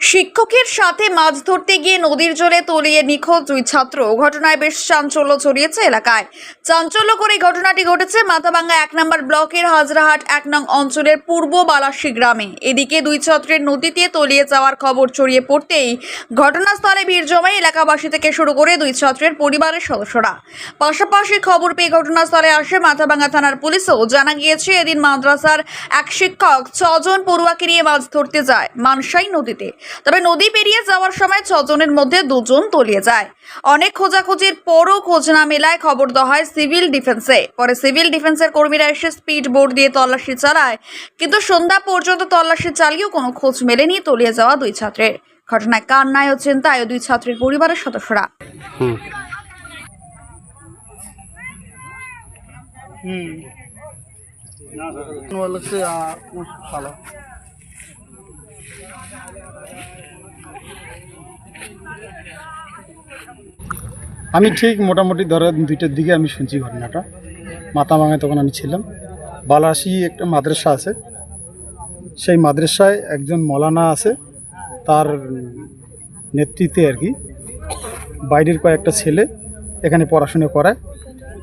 শিক্ষকের সাথে মাছ ধরতে গিয়ে নদীর জলে তলিয়ে নিখোঁজ দুই ছাত্র। ঘটনায় বেশ চাঞ্চল্য ছড়িয়েছে এলাকায়। চাঞ্চল্য করে এই ঘটনাটি ঘটেছে মাথাভাঙ্গা এক নম্বর ব্লকের হাজরাহাট এক নং অঞ্চলের পূর্ব বালাসী গ্রামে। এদিকে দুই ছাত্রের নদীতে তলিয়ে যাওয়ার খবর ছড়িয়ে পড়তেই ঘটনাস্থলে ভিড় জমায় এলাকাবাসী থেকে শুরু করে দুই ছাত্রের পরিবারের সদস্যরা। পাশাপাশি খবর পেয়ে ঘটনাস্থলে আসে মাথাভাঙ্গা থানার পুলিশও। জানা গিয়েছে, এদিন মাদ্রাসার এক শিক্ষক ছজন পড়ুয়াকে নিয়ে মাছ ধরতে যায় মানসাই নদীতে। তবে নদী পেরিয়ে যাওয়ার সময় ছজনের মধ্যে দুজন তলিয়ে যায় অনেক খোঁজাখুঁজির পরও খোঁজ না মেলায় খবর দেওয়া হয় সিভিল ডিফেন্সে পরে সিভিল ডিফেন্সের কর্মীরা এসে স্পিড বোর্ড দিয়ে তল্লাশি চালায় কিন্তু সন্ধ্যা পর্যন্ত তল্লাশি চালিয়েও কোনো খোঁজ মেলেনি তলিয়ে যাওয়া দুই ছাত্রের ঘটনায় কান্নায় ও চিন্তায় দুই ছাত্রের পরিবারের সদস্যরা হুম না আমি ঠিক মোটামুটি ধরো দুইটার দিকে আমি শুনছি ঘটনাটা। মাথা ভাঙায় তখন আমি ছিলাম। বালাসি একটা মাদ্রাসা আছে। সেই মাদ্রাসায় একজন মলানা আছে। তার নেতৃত্বে আর কি বাইরের কয়েকটা ছেলে এখানে পড়াশুনো করায়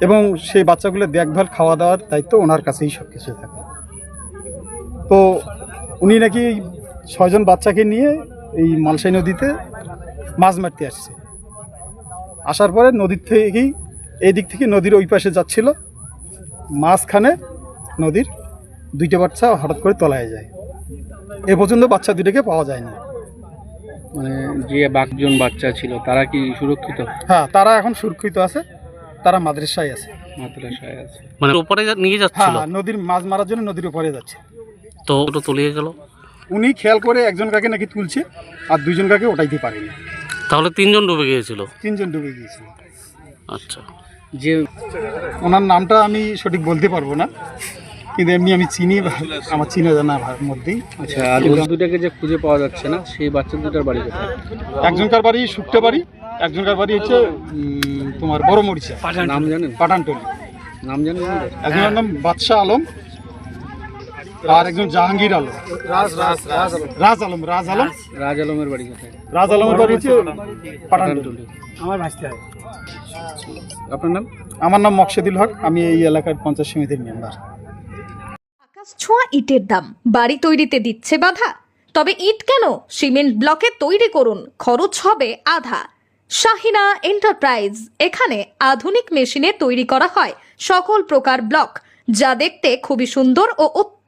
এবং সেই বাচ্চাগুলো দেখভাল খাওয়া দাওয়ার দায়িত্ব ওনার কাছেই সব কিছু থাকে। তো উনি নাকি ছয়জন বাচ্চাকে নিয়ে এই মালসাই নদীতে মাছ মারতে আসছে। আসার পরে নদীর থেকেই এই দিক থেকে নদীর ওই পাশে যাচ্ছিল। মাঝখানে নদীর দুইটা বাচ্চা হঠাৎ করে তলায় যায়। এ পর্যন্ত বাচ্চা দুটোকে পাওয়া যায়নি। মানে যে বাকজন বাচ্চা ছিল তারা কি সুরক্ষিত? হ্যাঁ তারা এখন সুরক্ষিত আছে। তারা মাদ্রাসায় আছে। মাদ্রাসায় আছে। মানে উপরে নিয়ে হ্যাঁ হ্যাঁ, নদীর মাছ মারার জন্য নদীর উপরে যাচ্ছে। তো ওটা তলিয়ে গেল? উনি খেয়াল করে একজন কাকে নাকি তুলছে আর দুইজন কাকে ওটাইতে পারেনি। তাহলে তিনজন ডুবে গিয়েছিল? তিনজন ডুবে গিয়েছিল। আচ্ছা। যে ওনার নামটা আমি সঠিক বলতে পারব না কিন্তু এমনি আমি চিনি আমার চিনা জানা ভার- মধ্যেই। আচ্ছা আর ওই দুটাকে যে খুঁজে পাওয়া যাচ্ছে না সেই বাচ্চা দুটার বাড়ি কোথায়? একজনকার বাড়ি শুকতে বাড়ি একজনকার বাড়ি হচ্ছে তোমার বড় মরিচা। নাম জানেন? পাঠানটলি। নাম জানেন একজনের নাম বাদশাহ আলম আর একজন জাহাঙ্গীর আলম। রাজ আলম। রাজ আলম রাজ আলমের বাড়ি কোথায়? রাজ আলমের বাড়ি হচ্ছে পাঠানটলি আপনার নাম? আমার নাম মকসেদুল হক আমি এই এলাকার পঞ্চায়েত সমিতির মেম্বার। আকাশ ছোঁয়া ইটের দাম। বাড়ি তৈরিতে দিচ্ছে বাধা। তবে ইট কেন? সিমেন্ট ব্লকে তৈরি করুন। খরচ হবে আধা। শাহিনা এন্টারপ্রাইজ এখানে আধুনিক মেশিনে তৈরি করা হয় সকল প্রকার ব্লক। যা দেখতে খুবই সুন্দর ও